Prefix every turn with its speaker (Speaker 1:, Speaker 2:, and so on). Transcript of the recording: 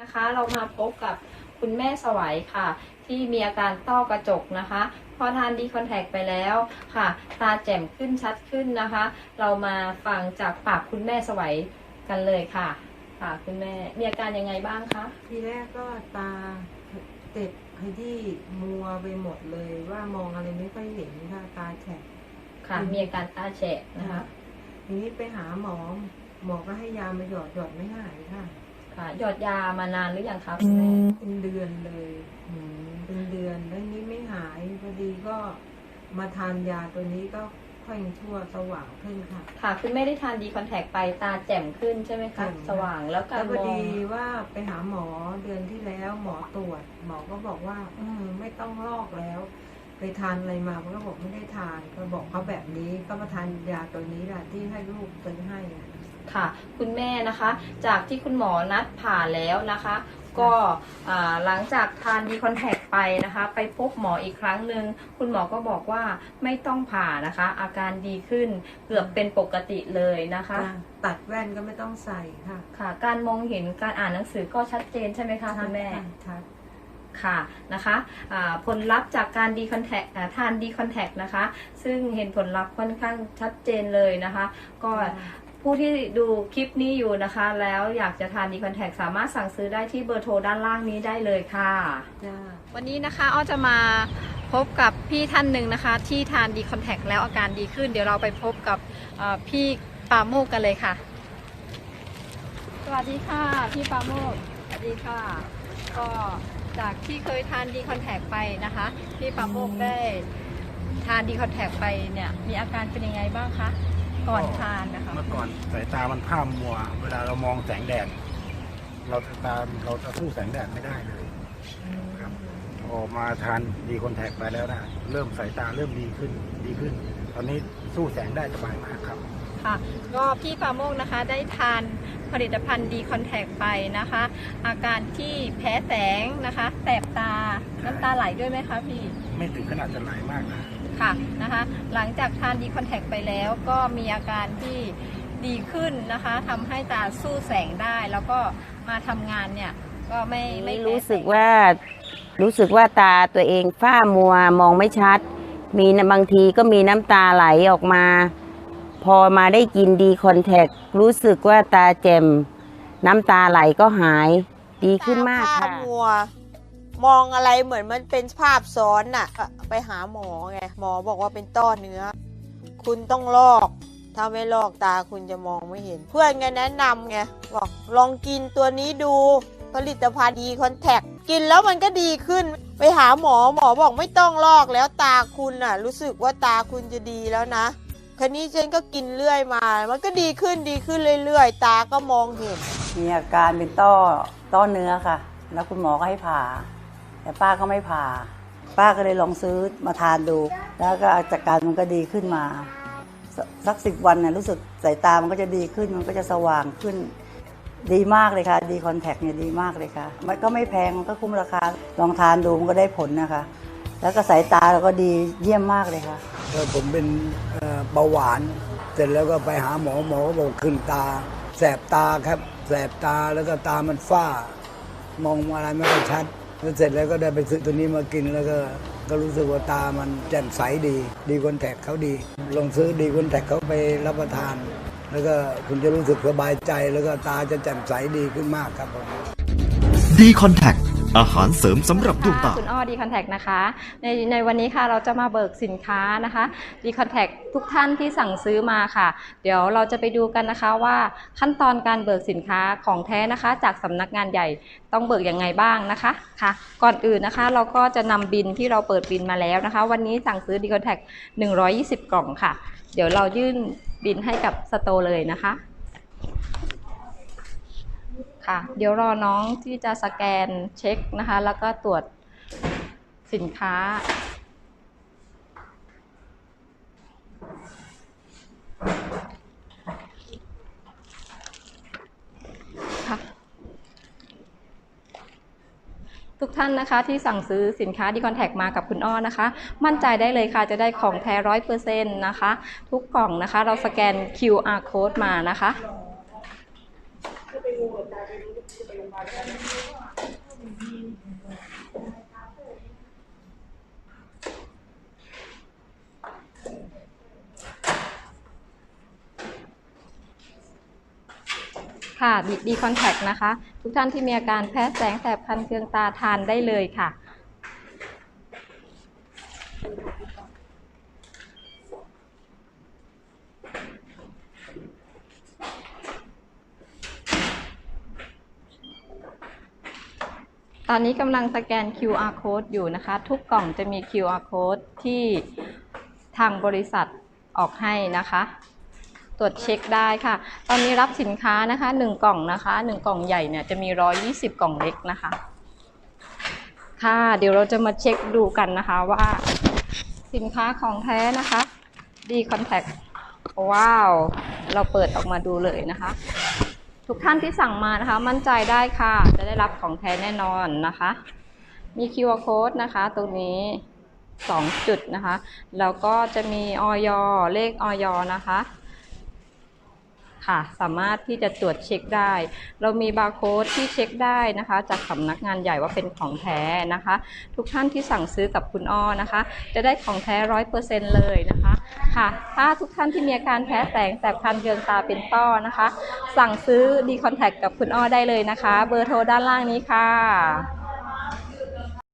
Speaker 1: นะคะเรามาพบกับคุณแม่สวัยค่ะ ที่มีอาการต้อกระจกนะคะพอทานดีคอนแทคไปแล้วค่ะ ตาแจ่มขึ้นชัดขึ้นนะคะ เรามาฟังจากปากคุณแม่สวัยกันเลยค่ะค่ะคุณแม่มีอาการยังไงบ้างคะ
Speaker 2: ทีแรกก็ตาเต็ดขยี้มัวไปหมดเลยว่ามองอะไรไม่ค่อยเห็นค่ะตาแฉะ
Speaker 1: ค่ะ
Speaker 2: อืม
Speaker 1: มีอาการตาแฉะนะคะ
Speaker 2: ทีนี้ไปหาหมอหมอก็ให้ยามาหยอดหยอดไม่หายค่ะ
Speaker 1: ค่ะ หยอดยามานานหรือยังคะคุณแม่
Speaker 2: เป็นเดือนเลยเป็นเดือนแล้วนี้ไม่หายพอดีก็มาทานยาตัวนี้ก็ค่อยชั่วสว่างขึ้นค่ะ
Speaker 1: ค่ะคุณแม่ได้ทานดีคอนแทคไปตาแจ่มขึ้นใช่ไหมคะ
Speaker 2: แจ่มค่ะ
Speaker 1: สว่างแล้วกา
Speaker 2: แล้
Speaker 1: ร
Speaker 2: วพอ
Speaker 1: มอง
Speaker 2: ดีว่าไปหาหมอเดือนที่แล้วหมอตรวจ หมอก็บอกว่า อืมไม่ต้องลอกแล้ว ไปทานอะไรมาเขาก็บอกไม่ได้ทาน ก็บอกเขาแบบนี้ก็มาทานยาตัวนี้แหละที่ให้ลูกซื้อให้อะ
Speaker 1: ค่ะ คุณแม่นะคะ จากที่คุณหมอนัดผ่าแล้วนะคะ ก็อ่าหลังจากทานดีคอนแทคไปนะคะ ไปพบหมออีกครั้งหนึ่งคุณหมอก็บอกว่าไม่ต้องผ่านะคะ อาการดีขึ้นเกือบเป็นปกติเลยนะคะ
Speaker 2: จ้ะตัดแว่นก็ไม่ต้องใส่ค่ะ
Speaker 1: ค่ะ การมองเห็นการอ่านหนังสือก็ชัดเจนใช่ไหมคะคุณแม่
Speaker 2: ชัดชัด
Speaker 1: ค่ะนะคะอ่าผลลัพธ์จากการดีคอนแทคทานดีคอนแทคนะคะ ซึ่งเห็นผลลัพธ์ค่อนข้างชัดเจนเลยนะคะ ก็ ผู้ที่ดูคลิปนี้อยู่นะคะ แล้วอยากจะทานดีคอนแทคสามารถสั่งซื้อได้ที่เบอร์โทรด้านล่างนี้ได้เลยค่ะ
Speaker 2: จ้า
Speaker 1: วันนี้นะคะอ้อจะมาพบกับพี่ท่านหนึ่งนะคะ ที่ทานดีคอนแทคแล้วอาการดีขึ้น เดี๋ยวเราไปพบกับเอ่อพี่ปาโมกกันเลยค่ะ สวัสดีค่ะ พี่ปาโมกสวัสดีค่ะ ก็จากที่เคยทานดีคอนแทคไปนะคะ พี่ปาโมกได้ทานดีคอนแทคไปเนี่ยมีอาการเป็นยังไงบ้างคะ ก่อนทานนะคะ
Speaker 3: เมื่อก่อนสายตามันพร่ามัว เวลาเรามองแสงแดด เราจะตาเราจะสู้แสงแดดไม่ได้เลยครับพอมาทานดีคอนแทคไปแล้วนะเริ่มสายตาเริ่มดีขึ้นดีขึ้น ตอนนี้สู้แสงได้สบายมากครับ
Speaker 1: ค่ะก็พี่ปาโมกนะคะได้ทานผลิตภัณฑ์ดีคอนแทคไปนะคะ อาการที่แพ้แสงนะคะ แสบตาน้ำตาไหลด้วยไหมคะพี่
Speaker 3: ไม่ถึงขนาดจะไหลมากนะ
Speaker 1: ค่ะนะคะหลังจากทานดีคอนแทคไปแล้วก็มีอาการที่ดีขึ้นนะคะทำให้ตาสู้แสงได้ แล้วก็มาทำงานเนี่ยก็ไม่ไม่
Speaker 4: ไม่
Speaker 1: แพ้
Speaker 4: รู้สึก
Speaker 1: แง
Speaker 4: ว่ารู้สึกว่าตาตัวเองฝ้ามัวมองไม่ชัด มีนะบางทีก็มีน้ำตาไหลออกมา พอมาได้กินดีคอนแทครู้สึกว่าตาแจ่มน้ำตาไหลก็หายดีขึ้นมาก
Speaker 5: ต
Speaker 4: ค่ะ
Speaker 5: มัว มองอะไรเหมือนมันเป็นภาพซ้อนน่ะ ไปหาหมอไง หมอบอกว่าเป็นต้อเนื้อ คุณต้องลอก ถ้าไม่ลอกตาคุณจะมองไม่เห็น เพื่อนไงแนะนำไง บอกลองกินตัวนี้ดู ผลิตภัณฑ์ดีคอนแทค กินแล้วมันก็ดีขึ้น ไปหาหมอหมอบอกไม่ต้องลอกแล้วตาคุณน่ะ รู้สึกว่าตาคุณจะดีแล้วนะคันนี้ฉันก็กินเรื่อยมา มันก็ดีขึ้นดีขึ้นเรื่อยๆ ตาก็มองเห็น
Speaker 6: มีอาการเป็นต้อ ต้อเนื้อค่ะ แล้วคุณหมอก็ให้ผ่า แต่ป้าก็ไม่ผ่า ป้าก็เลยลองซื้อมาทานดู แล้วก็อาการมันก็ดีขึ้นมาสสักสิบวันเนี่ยรู้สึกสายตามันก็จะดีขึ้นมันก็จะสว่างขึ้น ดีมากเลยค่ะ ดีคอนแทคเนี่ยดีมากเลยค่ะ มันก็ไม่แพงมันก็คุ้มราคาลองทานดูมันก็ได้ผลนะคะ แล้วก็สายตาเราก็ดีเยี่ยมมากเลยค่ะ
Speaker 7: ผมเป็นเอ่อเบาหวาน เสร็จแล้วก็ไปหาหมอหมอก็บอกขึ้นตา แสบตาครับ แสบตาแล้วก็ตามันฝ้ามองอะไรไม่ค่อยชัด แล้วเสร็จแล้วก็ได้ไปซื้อตัวนี้มากินแล้วก็ก็รู้สึกว่าตามันแจ่มใสดี ดีคอนแทคเขาดี ลองซื้อดีคอนแทคเขาไปรับประทาน แล้วก็คุณจะรู้สึกสบายใจแล้วก็ตาจะแจ่มใสดีขึ้นมากครับผม
Speaker 8: ดีคอนแทค อาหารเสริมสำหรับดวงตา
Speaker 1: ค่ะคุณอ้อดีคอนแทคนะคะ ในในวันนี้ค่ะเราจะมาเบิกสินค้านะคะดีคอนแทคทุกท่านที่สั่งซื้อมาค่ะ เดี๋ยวเราจะไปดูกันนะคะว่าขั้นตอนการเบิกสินค้าของแท้นะคะ จากสำนักงานใหญ่ต้องเบิกยังไงบ้างนะคะค่ะ ก่อนอื่นนะคะ เราก็จะนำบินที่เราเปิดบินมาแล้วนะคะ วันนี้สั่งซื้อดีคอนแทค120 กล่องค่ะ เดี๋ยวเรายื่นบินให้กับสโตร์เลยนะคะ ค่ะ เดี๋ยวรอน้องที่จะสแกนเช็คนะคะ แล้วก็ตรวจสินค้า ค่ะ ทุกท่านนะคะที่สั่งซื้อสินค้าดีคอนแทคมากับคุณอ้อนะคะ มั่นใจได้เลยค่ะจะได้ของแท้ร้อยเปอร์เซ็นต์นะคะ ทุกกล่องนะคะ เราสแกน QR code มานะคะ ค่ะดีคอนแทคนะคะ ทุกท่านที่มีอาการแพ้แสงแสบคันเคืองตาทานได้เลยค่ะ ตอนนี้กำลังสแกน QR code อยู่นะคะ ทุกกล่องจะมี QR code ที่ทางบริษัทออกให้นะคะ ตรวจเช็คได้ค่ะ ตอนนี้รับสินค้านะคะ 1 กล่องนะคะ 1 กล่องใหญ่เนี่ยจะมี 120 กล่องเล็กนะคะ ค่ะ เดี๋ยวเราจะมาเช็คดูกันนะคะว่าสินค้าของแท้นะคะดีคอนแทคว้าว เราเปิดออกมาดูเลยนะคะ ทุกท่านที่สั่งมานะคะ มั่นใจได้ค่ะ จะได้รับของแท้แน่นอนนะคะ มี QR code นะคะ ตรงนี้ 2 จุดนะคะ แล้วก็จะมีออยเลขออยนะคะ ค่ะสามารถที่จะตรวจเช็คได้ เรามีบาร์โค้ดที่เช็คได้นะคะ จากสำนักงานใหญ่ว่าเป็นของแท้นะคะ ทุกท่านที่สั่งซื้อกับคุณอ้อนะคะ จะได้ของแท้ร้อยเปอร์เซ็นต์เลยนะคะค่ะ ถ้าทุกท่านที่มีอาการแพ้แสงแสบคันเคืองตาเป็นต้อนะคะ สั่งซื้อดีคอนแทคกับคุณอ้อได้เลยนะคะ เบอร์โทรด้านล่างนี้ค่ะ